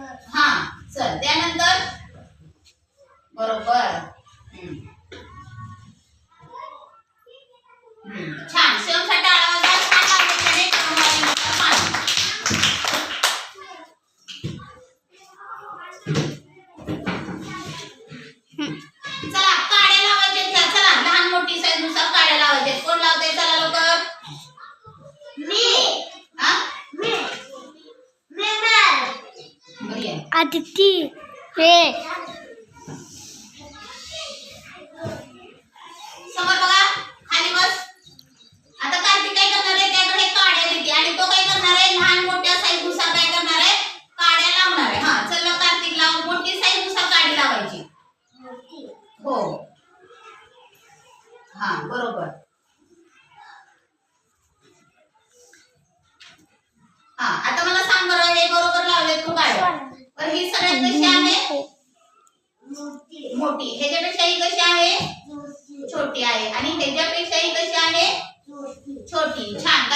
हा चल. त्यानंतर बरोबर. छान. शेवसाठी चला लावायचे चला लहान मोठी साईजनुसार लावायचे कोण लावते चला मी. आदिती हे. समोर बघा खाली बस. आता कार्तिक काय करणार आहे? त्याकडे काड्या देते आणि तो काय करणार आहे? लहान मोठ्या साईजनुसार काय करणार आहे? काड्या लावणार आहे. हा चल कार्तिक लाव. मोठी साईजनुसार काडी लावायची. हो. हा बरोबर. हा आता मला सांग बरं हे बरोबर लावले तू काय तर ही सगळ्यात कशी आहे? मोठी. ह्याच्यापेक्षा ही कशी आहे? छोटी. आहे. आणि ह्याच्यापेक्षा ही कशी आहे? छोटी. छान.